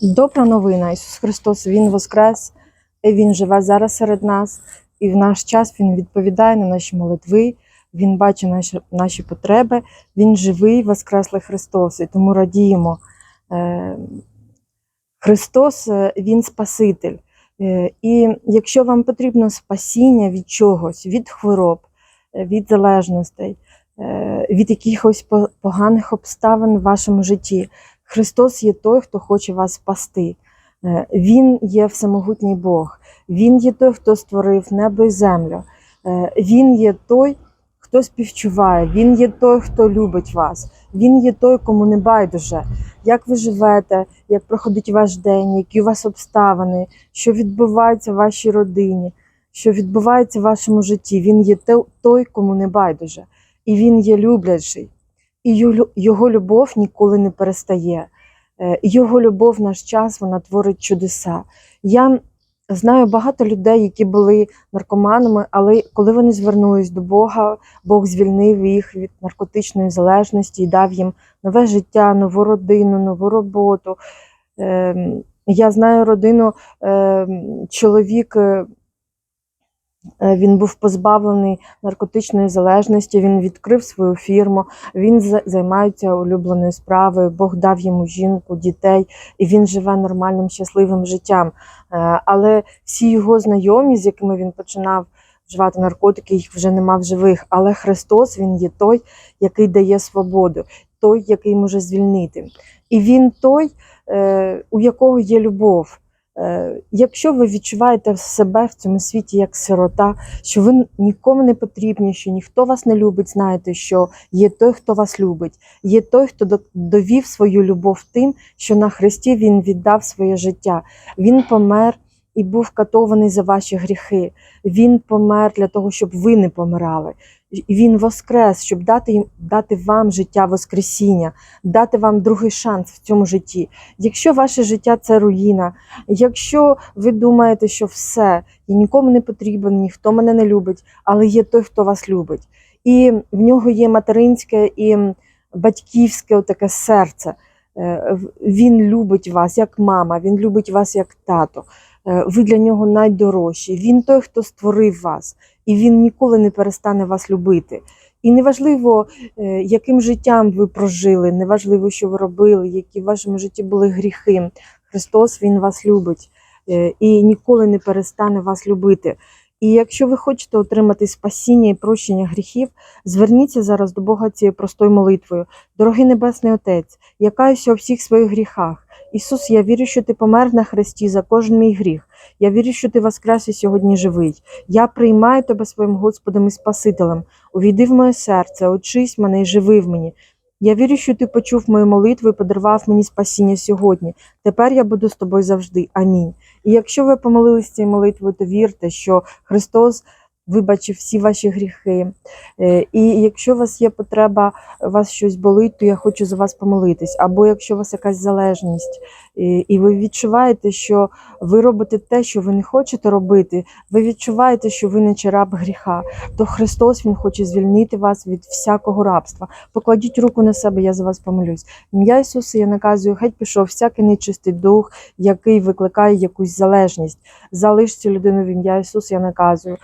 Добра новина. Ісус Христос, Він воскрес, і Він живе зараз серед нас, і в наш час Він відповідає на наші молитви, Він бачить наші, наші потреби, Він живий, воскреслий Христос, і тому радіємо. Е, Христос, е, Він Спаситель. Е, І якщо вам потрібно спасіння від чогось, від хвороб, від залежностей, від якихось поганих обставин в вашому житті, Христос є той, хто хоче вас спасти. Е, Він є всемогутній Бог. Він є той, хто створив небо і землю. Е, Він є той, хто співчуває. Він є той, хто любить вас. Він є той, кому не байдуже. Як ви живете, як проходить ваш день, які у вас обставини, що відбувається в вашій родині, що відбувається в вашому житті. Він є той, кому не байдуже. І він є люблячий. І його любов ніколи не перестає. Е, Його любов в наш час вона творить чудеса. Я знаю багато людей, які були наркоманами, але коли вони звернулись до Бога, Бог звільнив їх від наркотичної залежності і дав їм нове життя, нову родину, нову роботу. Ем, Я знаю родину, ем, чоловік. Е, Він був позбавлений наркотичної залежності, він відкрив свою фірму, він займається улюбленою справою, Бог дав йому жінку, дітей, і він живе нормальним, щасливим життям. Е, Але всі його знайомі, з якими він починав вживати наркотики, їх вже нема в живих. Але Христос Він є той, який дає свободу, той, який може звільнити. І він той, е, у якого є любов. Е, Якщо ви відчуваєте себе в цьому світі як сирота, що ви нікому не потрібні, що ніхто вас не любить, знаєте, що є той, хто вас любить, є той, хто довів свою любов тим, що на Христі Він віддав своє життя. Він помер і був катований за ваші гріхи. Він помер для того, щоб ви не помирали. І Він воскрес, щоб дати, їм- дати вам життя Воскресіння, дати вам другий шанс в цьому житті. Якщо ваше життя це руїна, якщо ви думаєте, що все, я нікому не потрібен, ніхто мене не любить, але є той, хто вас любить. І в нього є материнське і батьківське таке серце. Е, Він любить вас як мама, він любить вас як тато. Е, Ви для нього найдорожчі. Він той, хто створив вас, і він ніколи не перестане вас любити. І неважливо, е, яким життям ви прожили, неважливо, що ви робили, які в вашому житті були гріхи. Христос Він вас любить е, і ніколи не перестане вас любити. І якщо ви хочете отримати спасіння і прощення гріхів, зверніться зараз до Бога цією простою молитвою. Дорогий Небесний Отець, я каюся у всіх своїх гріхах. Ісус, я вірю, що ти помер на хресті за кожен мій гріх. Я вірю, що ти воскрес і сьогодні живий. Я приймаю тебе своїм Господом і Спасителем. Увійди в моє серце, очись мене і живи в мені. Я вірю, що ти почув мою молитву і подарував мені спасіння сьогодні. Тепер я буду з тобою завжди. Амінь. І якщо ви помолились цією молитвою, то вірте, що Христос вибачив всі ваші гріхи. Е, І якщо у вас є потреба, у вас щось болить, то я хочу за вас помолитись. Або якщо у вас якась залежність, і ви відчуваєте, що ви робите те, що ви не хочете робити, ви відчуваєте, що ви не раб гріха, то Христос Він хоче звільнити вас від всякого рабства. Покладіть руку на себе, я за вас помолюсь. Ім'я Ісуса я наказую, геть пішов всякий нечистий дух, який викликає якусь залежність. Залиш цю людину в ім'я Ісуса, я наказую.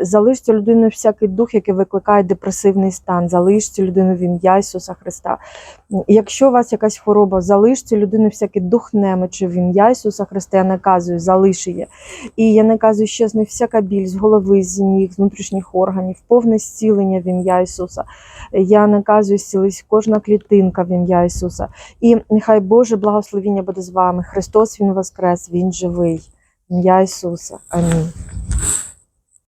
Е, Залиш цю людину всякий дух, який викликає депресивний стан. Залиш цю людину в ім'я Ісуса Христа. Якщо у вас якась хвороба, залиш цю людину всякий дух немочі в ім'я Ісуса Христа, я наказую, залиш її. І я наказую щезне всяка біль з голови, з ніг, з внутрішніх органів, повне зцілення в ім'я Ісуса. Я наказую зцілись кожна клітинка в ім'я Ісуса. І нехай Боже благословіння буде з вами. Христос Він воскрес, Він живий. Ім'я Ісуса. Амінь.